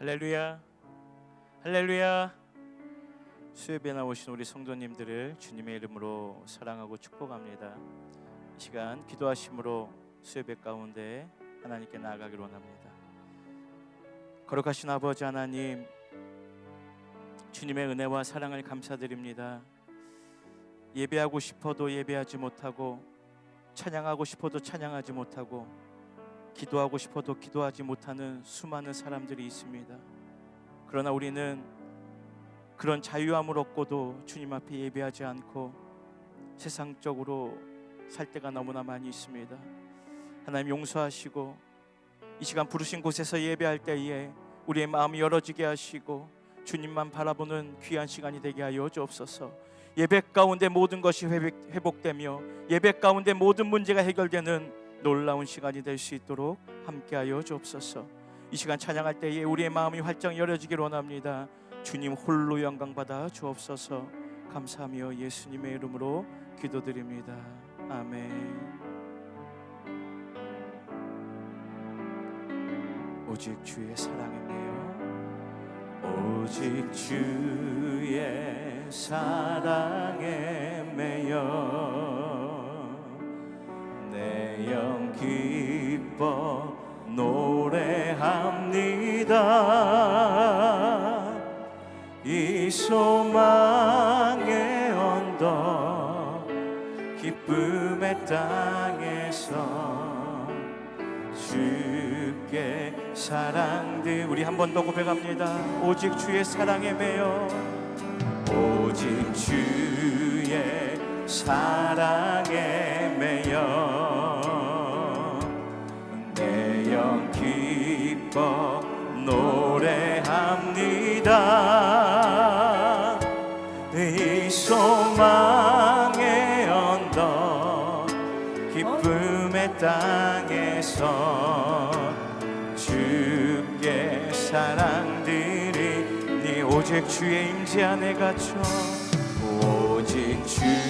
할렐루야. 할렐루야. 수협에 나오신 우리 성도님들을 주님의 이름으로 사랑하고 축복합니다. 이 시간 기도하심으로 수협의 가운데 하나님께 나아가기로 원합니다. 거룩하신 아버지 하나님 주님의 은혜와 사랑을 감사드립니다. 예배하고 싶어도 예배하지 못하고 찬양하고 싶어도 찬양하지 못하고 기도하고 싶어도 기도하지 못하는 수많은 사람들이 있습니다. 그러나 우리는 그런 자유함을 얻고도 주님 앞에 예배하지 않고 세상적으로 살 때가 너무나 많이 있습니다. 하나님 용서하시고 이 시간 부르신 곳에서 예배할 때에 우리의 마음이 열어지게 하시고 주님만 바라보는 귀한 시간이 되게 하여 주옵소서. 예배 가운데 모든 것이 회복- 회복되며 예배 가운데 모든 문제가 해결되는 놀라운 시간이 될 수 있도록 함께하여 주옵소서. 이 시간 찬양할 때에 우리의 마음이 활짝 열어지기를 원합니다. 주님 홀로 영광 받아 주옵소서. 감사하며 예수님의 이름으로 기도드립니다. 아멘. 오직 주의 매여 오직 주의 사랑에 매여 내 영 기뻐 노래합니다. 이 소망의 언덕 기쁨의 땅에서 주께 사랑들 우리 한 번 더 고백합니다. 오직 주의 사랑에 매여 오직 주의 사랑에 매여 내 영 기뻐 노래합니다. 이 소망의 언덕 기쁨의 땅에서 주께 사랑드리니 오직 주의 임재 안에 갇혀 오직 주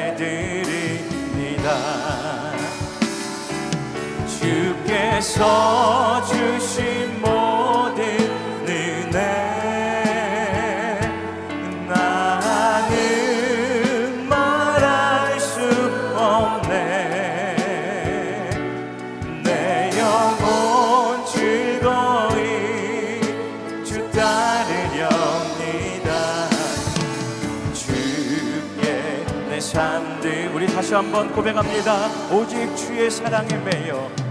주께서 주신 모든 은혜. 나는 말할 수 없네. 내 영혼 즐거이 주 따르렵니다. 주께 내 삶들 우리 다시 한번 고백합니다. 오직 주의 사랑에 매여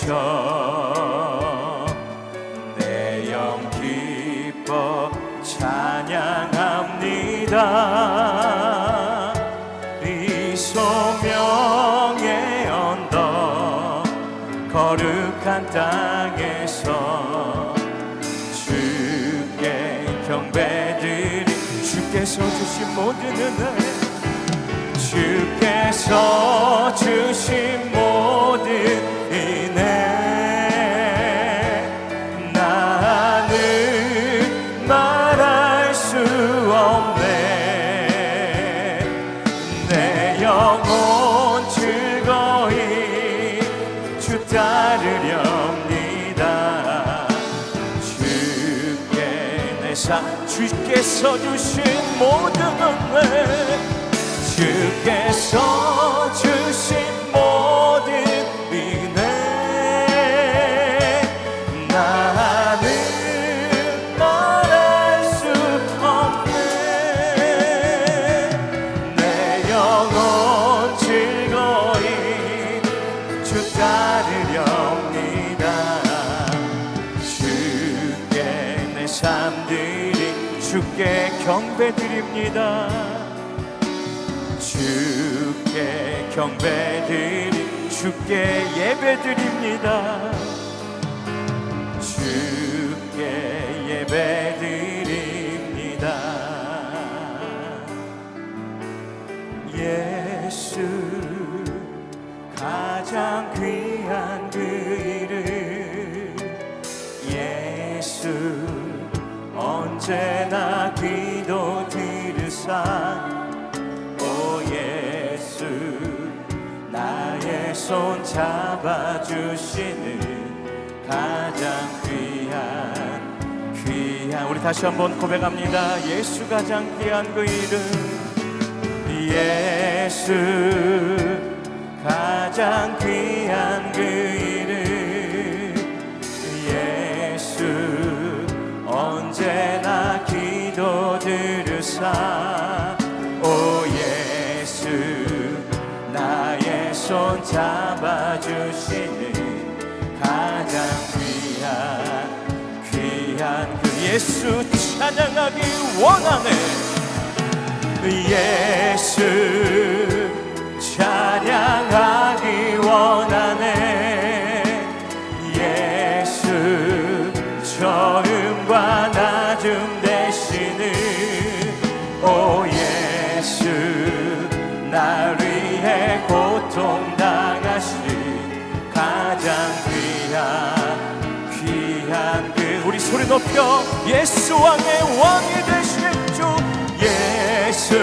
갇혀 내영 기뻐 찬양합니다. 이 소명의 언덕 거룩한 땅에서 주께 경배드리 주께서 주신 모든 은혜 주께서 주신 모든 주 따르렵니다. 주께 내삶 주께서 주신 모든 은혜. 주께서 주신 모든 따르렵니다. 주께 내 삶들이 주께 경배 드립니다. 주께 경배 드림 주께 예배 드립니다. 주께 예배 가장 귀한 그 이름 예수 언제나 기도 들으사. 오 예수 나의 손 잡아주시는 가장 귀한 귀한. 우리 다시 한번 고백합니다. 예수 가장 귀한 그 이름 예수 가장 귀한 그 이름 예수 언제나 기도 들으사. 오 예수 나의 손 잡아주시는 가장 귀한 귀한 그 예수 찬양하기 원하네. 예수 찬양하기 원하네. 예수 저음과 낮음 되시는 오 예수 날 위해 고통 당하신 가장 귀한 귀한 그 우리 소리 높여 예수 왕의 왕이 되신 주 예수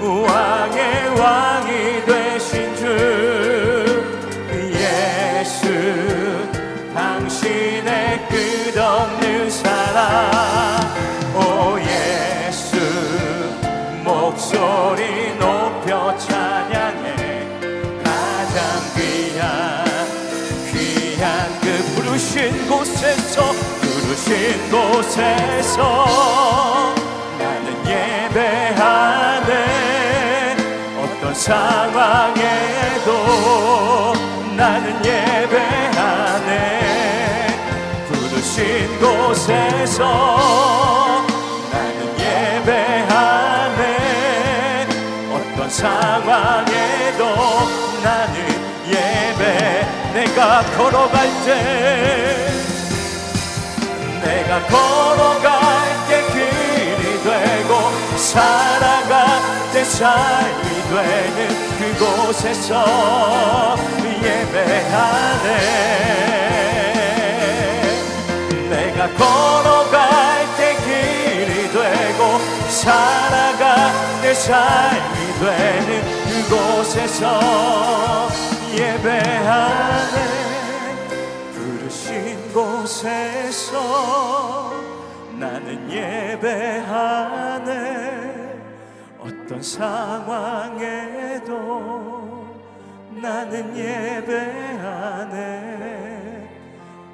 왕의 왕 사랑 오 예수 목소리 높여 찬양해. 가장 귀한 귀한 그 부르신 곳에서 부르신 곳에서 나는 예배하네. 어떤 상황에도 나는 곳에서 나는 예배하네 어떤 상황에도 나는 예배 내가 걸어갈 때 내가 걸어갈 때 길이 되고 살아갈 때 삶이 되는 그곳에서 예배하네 내가 걸어갈 때 길이 되고 살아갈 때 삶이 되는 그곳에서 예배하네. 부르신 곳에서 나는 예배하네. 어떤 상황에도 나는 예배하네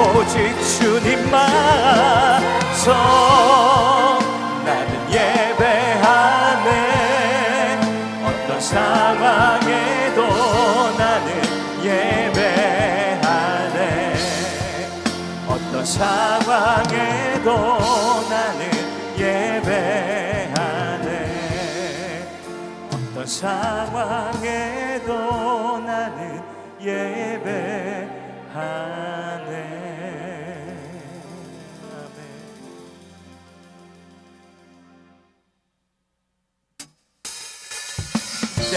오직 주님만 서 나는 예배하네. 어떤 상황에도 나는 예배하네. 어떤 상황에도 나는 예배하네. 어떤 상황에도 나는 예배하네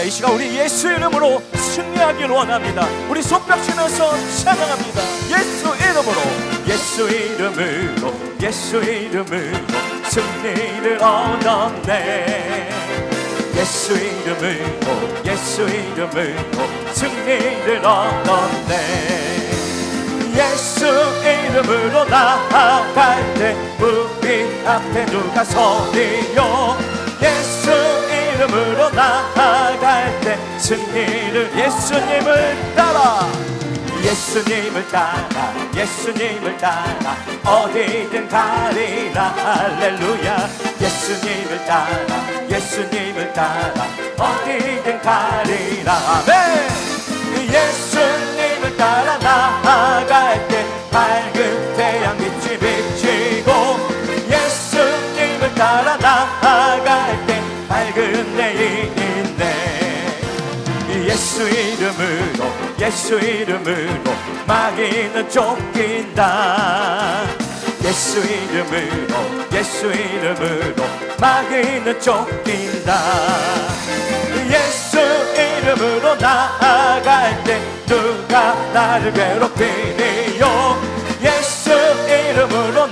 이 시간 우리 예수 이름으로 승리하길 원합니다. 우리 손뼉치면서 찬양합니다. 예수 이름으로, 예수 이름으로, 예수 이름으로 승리를 얻었네. 예수 이름으로, 예수 이름으로 승리를 얻었네. 예수 이름으로 나아갈 때 우리 앞에 누가 서리요 예수 이름으로 나아갈 때 승리를 예수님을 따라. 예수님을 따라 예수님을 따라. 어디든 가리라. 할렐루야. 예수님을 따라 예수님을 따라. 어디든 가리라. 아멘. 예수님을 따라 나아갈 있네 예수 이름으로 예수 이름으로 마귀는 쫓긴다. 예수 이름으로 예수 이름으로 마귀는 쫓긴다. 예수 이름으로 나아갈 때 누가 나를 괴롭히니요? 예수 이름으로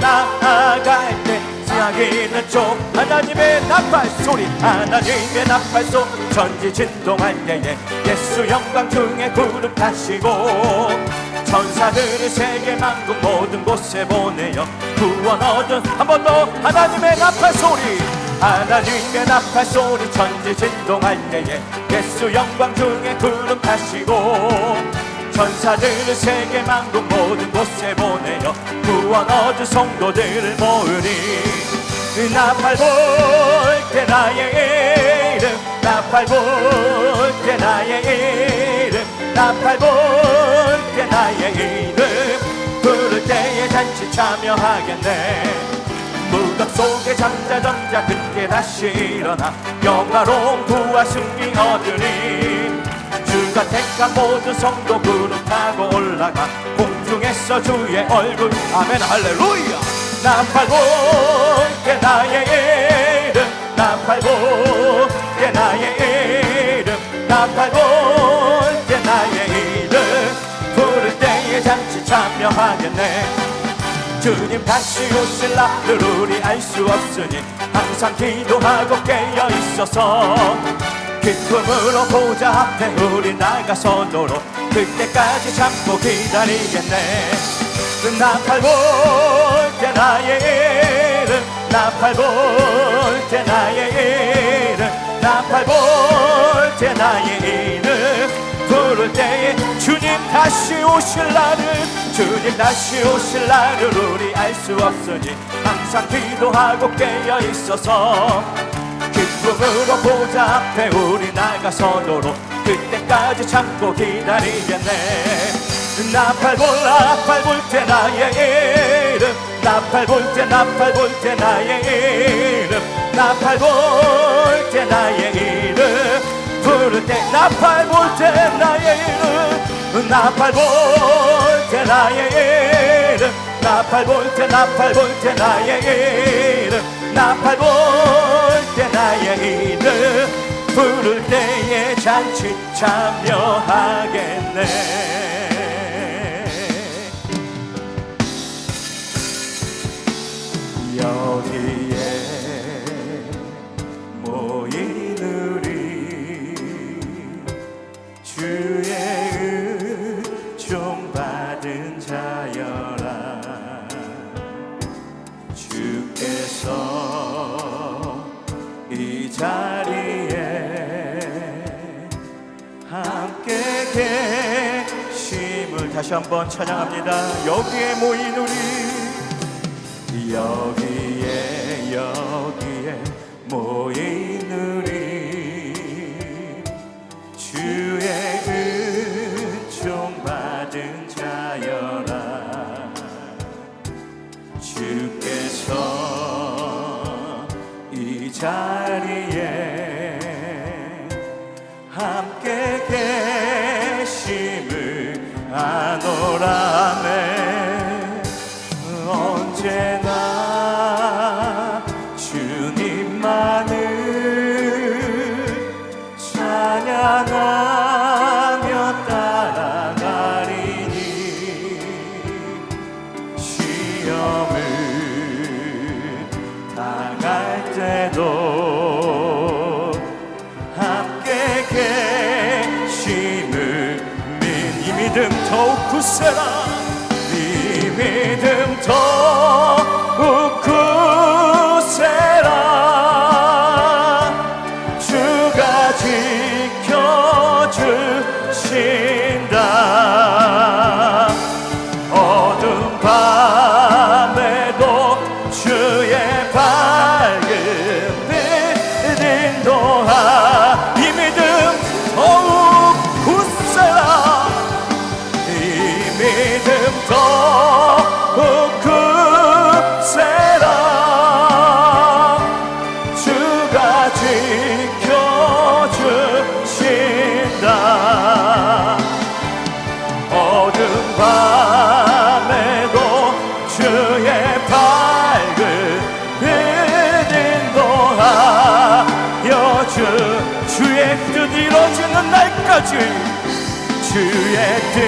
때 마귀는 쫓 하나님의 나팔 소리 하나님의 나팔 소 전지 진동할 때에 예수 영광 중에 구름 타시고 천사들을 세계 만국 모든 곳에 보내어 구원 얻은 한 번 더 하나님의 나팔 소리 하나님의 나팔 소리 천지 진동할 때에 예수 영광 중에 구름 타시고 천사들을 세계 만국 모든 곳에 보내어 구원 얻은 성도들을 모으니 나팔 볼때 나의 이름. 나팔 볼때 나의 이름. 나팔 볼때 나의 이름. 부를 때에 잔치 참여하겠네. 무덤 속에 잠자던 자 그때 다시 일어나. 영화로운 부와 승리 얻으니 주가 택한 모든 성도 구름 타고 올라가. 공중에서 주의 얼굴. 아멘. 할렐루야 볼때 나의 이름. 볼때 나의 이름. 볼때 나의 이름. 부를 때에 잔치 참여하겠네. 주님 다시 오실 날을 우리 알 수 없으니 항상 기도하고 깨어 있어서 기쁨으로 보좌 앞에 우리 나가서도록 그때까지 참고 기다리겠네. 나팔 볼 때 나의 이름 나팔 볼때 나의 이름 나팔 볼때 나의 이름 부를 때에 주님 다시 오실 날을 주님 다시 오실 날을 우리 알 수 없으니 항상 기도하고 깨어 있어서 기쁨으로 보좌 앞에 우리 나가서도록 그때까지 참고 기다리겠네. 나팔 볼 나팔 볼 때 나의 이름 나팔 볼때 나팔 볼 때 나의 이름. 나팔 볼 때 나의 이름. 부를 때 나팔 볼 때 나의 이름. 나팔 볼 때 나의 이름. 나팔 볼 때 나팔 볼 때 나의 이름. 나팔 볼 때 나의 이름. 부를 때에 잔치 참여하겠네 모인 우리? 주의 은총 받은 자여라. 다시 한번 찬양합니다. 여기에 모인 우리. 여기에 여기에 모인 우리 주의 은총 받은 자여라. 주께서 이 자리에 함께 계심을 아노라네 언제나 때도 함께 계심을 믿- 이 믿음 더욱 굳세라 주 주의 뜻 이루어지는 날까지 주의 뜻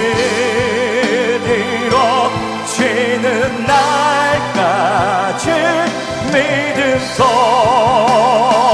이루어지는 날까지 믿음 더